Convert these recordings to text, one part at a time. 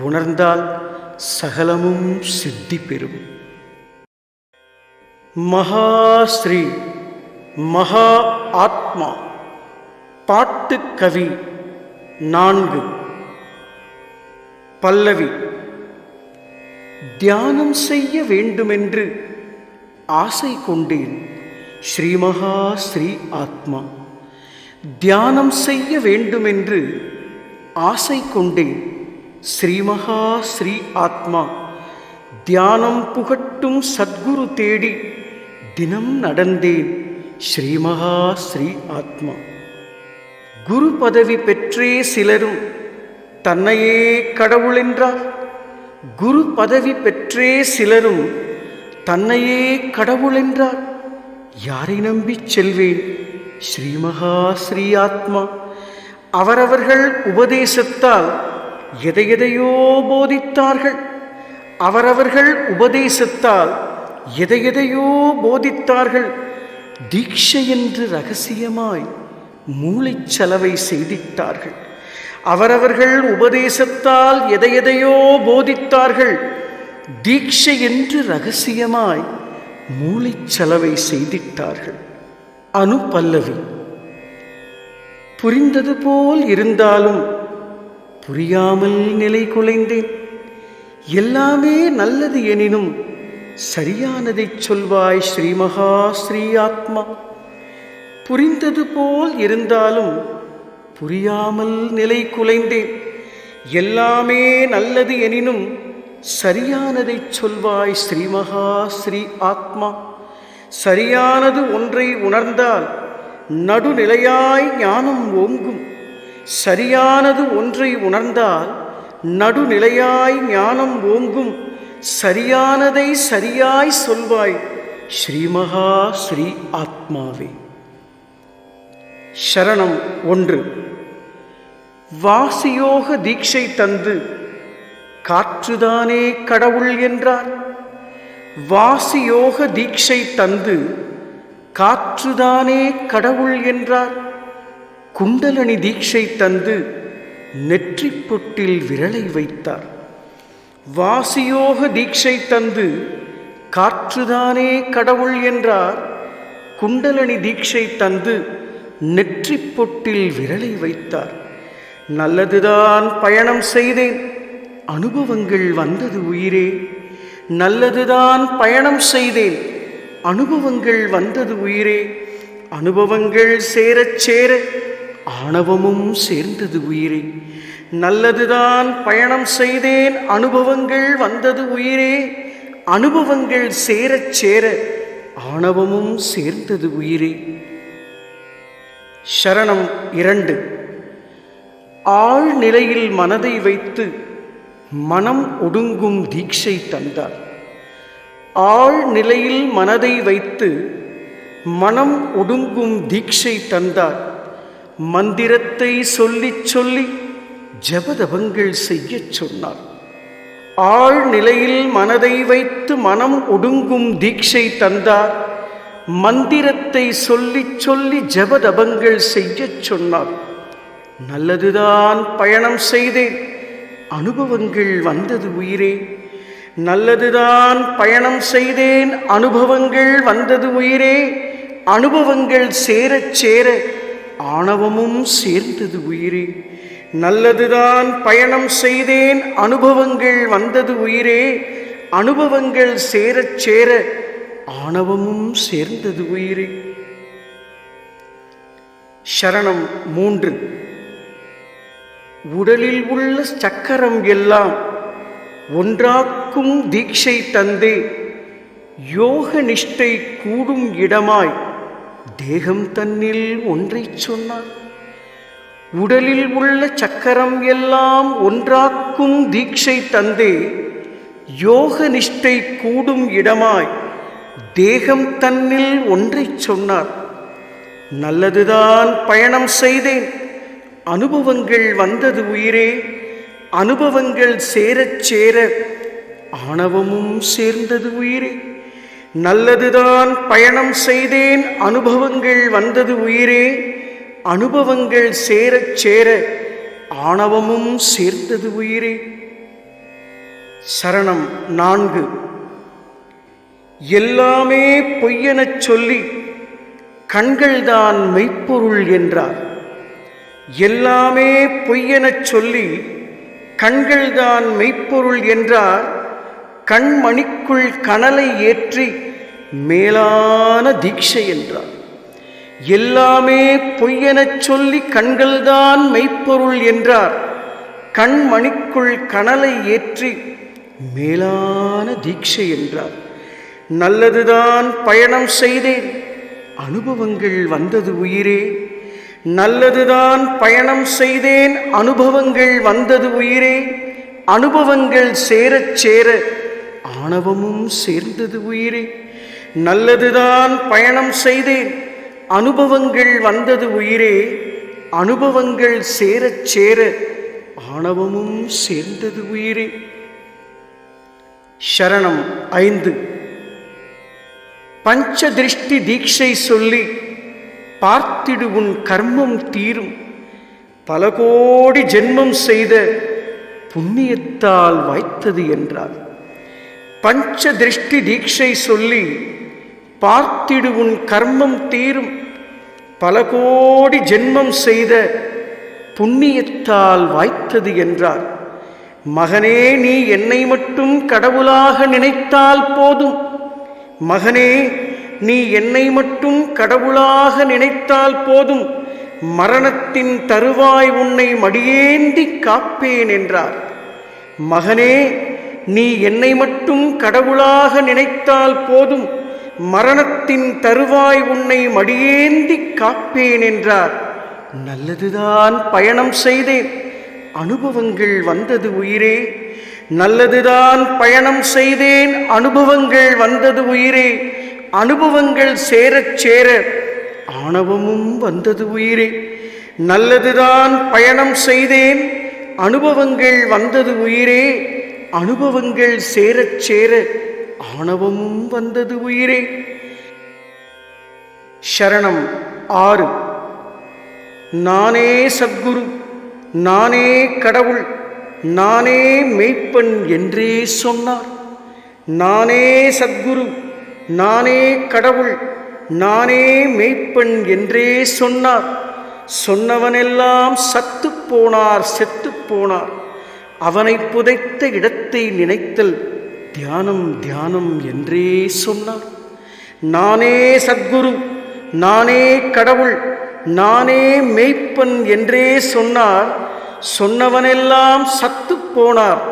உணர்ந்தால் சகலமும் சித்தி பெறும். மகா ஸ்ரீ மகா ஆத்மா பாட்டுக்கவி நான்கு. பல்லவி தியானம் செய்ய வேண்டுமென்று ஆசை கொண்டேன். ஸ்ரீமகா ஸ்ரீ ஆத்மா தியானம் செய்ய வேண்டுமென்று ஆசை கொண்டேன். ஸ்ரீமகா ஸ்ரீ ஆத்மா. தியானம் புகட்டும் சத்குரு தேடி தினம் நடந்தேன் ஸ்ரீமகா ஸ்ரீ ஆத்மா. குரு பதவி பெற்றே சிலரும் தன்னையே கடவுளென்றார் குரு பதவி பெற்றே சிலரும் தன்னையே கடவுளென்றார் யாரை நம்பிச் செல்வேன்? ஸ்ரீமகா ஸ்ரீ ஆத்மா. அவரவர்கள் உபதேசத்தால் எதை எதையோ போதித்தார்கள். அவரவர்கள் உபதேசத்தால் எதை எதையோ போதித்தார்கள். தீட்சை என்று ரகசியமாய் மூளைச்சலவை செய்திட்டார்கள். அவரவர்கள் உபதேசத்தால் எதையெதையோ போதித்தார்கள். தீட்சை என்று ரகசியமாய் மூளைச்சலவை செய்திட்டார்கள். அனு பல்லவி புரிந்தது போல் இருந்தாலும் புரியாமல் நிலை குலைந்தேன். எல்லாமே நல்லது எனினும் சரியானதைச் சொல்வாய் ஸ்ரீமகா ஸ்ரீ ஆத்மா புரிந்தது போல் இருந்தாலும் புரியாமல் நிலை குலைந்தேன். எல்லாமே நல்லது எனினும் சரியானதைச் சொல்வாய் ஸ்ரீமகா ஸ்ரீ ஆத்மா சரியானது ஒன்றை உணர்ந்தால் நடுநிலையாய் ஞானம் ஓங்கும். சரியானது ஒன்றை உணர்ந்தால் நடுநிலையாய் ஞானம் ஓங்கும். சரியானதை சரியாய் சொல்வாய் ஸ்ரீமகா ஸ்ரீ ஆத்மாவே. சரணம் ஒன்று. வாசியோக தீட்சை தந்து காற்றுதானே கடவுள் என்றார். வாசியோக தீட்சை தந்து காற்றுதானே கடவுள் என்றார். குண்டலனி தீட்சை தந்து நெற்றிப்பொட்டில் விரலை வைத்தார். வாசியோக தீட்சை தந்து காற்றுதானே கடவுள் என்றார். குண்டலனி தீட்சை தந்து நெற்றிப்பொட்டில் விரலை வைத்தார். நல்லதுதான் பயணம் செய்தேன் அனுபவங்கள் வந்தது உயிரே. நல்லதுதான் பயணம் செய்தேன் அனுபவங்கள் வந்தது உயிரே. அனுபவங்கள் சேரச் சேர ஆணவமும் சேர்ந்தது உயிரே. நல்லதுதான் பயணம் செய்தேன் அனுபவங்கள் வந்தது உயிரே. அனுபவங்கள் சேரச் சேர ஆணவமும் சேர்ந்தது உயிரே. சரணம் இரண்டு. ஆழ்நிலையில் மனதை வைத்து மனம் ஒடுங்கும் தீட்சை தந்தார். ஆழ்நிலையில் மனதை வைத்து மனம் ஒடுங்கும் தீட்சை தந்தார். மந்திரத்தை சொல்லிச் சொல்லி ஜபதபங்கள் செய்யச் சொன்னார். ஆழ்நிலையில் மனதை வைத்து மனம் ஒடுங்கும் தீட்சை தந்தார். மந்திரத்தை சொல்லிச் சொல்லி ஜபதபங்கள் செய்யச் சொன்னார். நல்லதுதான் பயணம் செய்தேன். அனுபவங்கள் வந்தது உயிரே. நல்லதுதான் பயணம் செய்தேன். அனுபவங்கள் வந்தது உயிரே. அனுபவங்கள் சேரச் சேர ஆணவமும் சேர்ந்தது உயிரே. நல்லதுதான் பயணம் செய்தேன் அனுபவங்கள் வந்தது உயிரே. அனுபவங்கள் சேரச் சேர ஆணவமும் சேர்ந்தது உயிரே. சரணம் மூன்று. உடலில் உள்ள சக்கரம் எல்லாம் ஒன்றாக்கும் தீட்சை தந்தே. யோக நிஷ்டை கூடும் இடமாய் தேகம் தன்னில் ஒன்றைச் சொன்னார். உடலில் உள்ள சக்கரம் எல்லாம் ஒன்றாக்கும் தீட்சை தந்தே யோக நிஷ்டை கூடும் இடமாய் தேகம் தன்னில் ஒன்றைச் சொன்னார். நல்லதுதான் பயணம் செய்தேன். அனுபவங்கள் வந்தது உயிரே அனுபவங்கள் சேரச் சேர ஆணவமும் சேர்ந்தது உயிரே. நல்லதுதான் பயணம் செய்தேன் அனுபவங்கள் வந்தது உயிரே. அனுபவங்கள் சேரச் சேர ஆணவமும் சேர்ந்தது உயிரே. சரணம் நான்கு. எல்லாமே பொய்யெனச் சொல்லி கண்கள்தான் மெய்ப்பொருள் என்றார். எல்லாமே பொய்யெனச் சொல்லி கண்கள்தான் மெய்ப்பொருள் என்றார். கண்மணிக்குள் கனலை ஏற்றி மேலான தீட்சை என்றார். எல்லாமே பொய்யெனச் சொல்லி கண்கள்தான் மெய்ப்பொருள் என்றார். கண்மணிக்குள் கனலை ஏற்றி மேலான தீட்சை என்றார். நல்லதுதான் பயணம் செய்தேன். அனுபவங்கள் வந்தது உயிரே. நல்லதுதான் பயணம் செய்தேன். அனுபவங்கள் வந்தது உயிரே. அனுபவங்கள் சேரச் சேர ஆணவமும் சேர்ந்தது உயிரே. நல்லதுதான் பயணம் செய்தேன். அனுபவங்கள் வந்தது உயிரே. அனுபவங்கள் சேரச் சேர ஆணவமும் சேர்ந்தது உயிரே. சரணம் ஐந்து. பஞ்சதிருஷ்டி தீட்சை சொல்லி பார்த்திடு உன் கர்மம் தீரும். பல கோடி ஜென்மம் செய்த புண்ணியத்தால் வாய்த்தது என்றார் பஞ்ச திருஷ்டி தீட்சை சொல்லி பார்த்திடு உன் கர்மம் தீரும். பல கோடி ஜென்மம் செய்த புண்ணியத்தால் வாய்த்தது என்றார். மகனே நீ என்னை மட்டும் கடவுளாக நினைத்தால் போதும். மகனே நீ என்னை மட்டும் கடவுளாக நினைத்தால் போதும். மரணத்தின் தருவாய் உன்னை மடியேந்தி காப்பேன் என்றார். மகனே நீ என்னை மட்டும் கடவுளாக நினைத்தால் போதும். மரணத்தின் தருவாய் உன்னை மடியேந்தி காப்பேன் என்றார். நல்லதுதான் பயணம் செய்தேன். அனுபவங்கள் வந்தது உயிரே. நல்லதுதான் பயணம் செய்தேன். அனுபவங்கள் வந்தது உயிரே. அனுபவங்கள் சேரச் சேர ஆணவமும் வந்தது உயிரே. நல்லதுதான் பயணம் செய்தேன். அனுபவங்கள் வந்தது உயிரே. அனுபவங்கள் சேரச் சேர ஆணவமும் வந்தது உயிரே. சரணம் ஆறு. நானே சத்குரு நானே கடவுள் நானே மெய்ப்பன் என்றே சொன்னார். நானே சத்குரு நானே கடவுள் நானே மெய்ப்பன் என்றே சொன்னார். சொன்னவனெல்லாம் சத்து போனார் செத்து போனார். அவனை புதைத்த இடத்தை நினைத்தல் தியானம் தியானம் என்றே சொன்னார். நானே சத்குரு நானே கடவுள் நானே மெய்ப்பன் என்றே சொன்னார். சொன்னவனெல்லாம் சத்து போனார்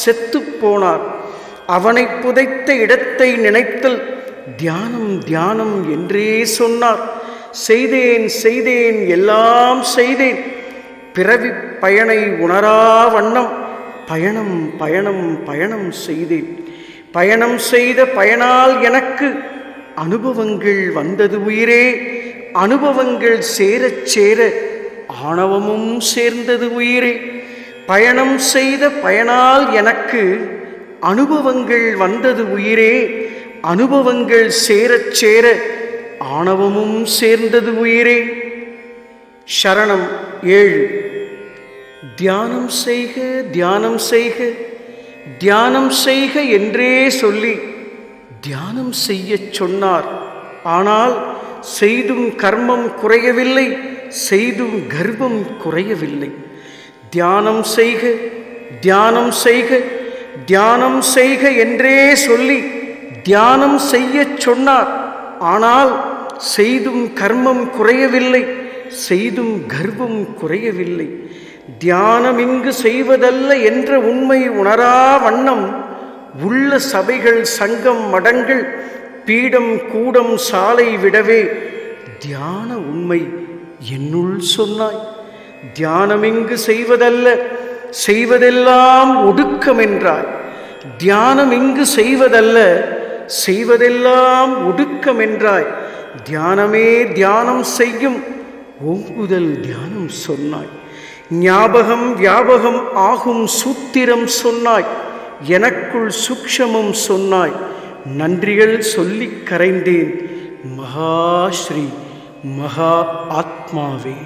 செத்து போனார். அவனை புதைத்த இடத்தை நினைத்தல் தியானம் தியானம் என்றே சொன்னார். செய்தேன் செய்தேன் எல்லாம் செய்தேன். பிறவி பயனை உணரா வண்ணம் பயணம் பயணம் பயணம் செய்தேன். பயணம் செய்த பயனால் எனக்கு அனுபவங்கள் வந்தது உயிரே. அனுபவங்கள் சேரச் சேர ஆணவமும் சேர்ந்தது உயிரே. பயணம் செய்த பயனால் எனக்கு அனுபவங்கள் வந்தது உயிரே. அனுபவங்கள் சேரச் சேர ஆணவமும் சேர்ந்தது உயிரே. சரணம் ஏழு. தியானம் செய்க தியானம் செய்க. தியானம் செய்க என்றே சொல்லி தியானம் செய்யச் சொன்னார். ஆனால் செய்தும் கர்மம் குறையவில்லை செய்தும் கர்ப்பம் குறையவில்லை. தியானம் செய்க தியானம் செய்க தியானம் செய்க என்றே சொல்லி தியானம் செய்யச் சொன்னார். ஆனால் செய்தும் கர்மம் குறையவில்லை செய்தும் கர்ப்பம் குறையவில்லை. தியானம் இங்கு செய்வதல்ல என்ற உண்மை உணரா வண்ணம் உள்ள சபைகள் சங்கம் மடங்கள் பீடம் கூடம் சாலை விடவே தியான உண்மை என்னுள் சொன்னாய். தியானமிங்கு செய்வதல்ல செய்வதெல்லாம் ஒடுக்கம் என்றாய் தியானம் இங்கு செய்வதல்ல செய்வதெல்லாம் ஒடுக்கம் என்றாய் தியானமே தியானம் செய்யும் ஓங்குதல் தியானம் சொன்னாய். ஞாபகம் வியாபகம் ஆகும் சூத்திரம் சொன்னாய். எனக்குள் சூக்ஷமம் சொன்னாய். நன்றிகள் சொல்லி கரைந்தேன். மகாஸ்ரீ மகா ஆத்மாவே.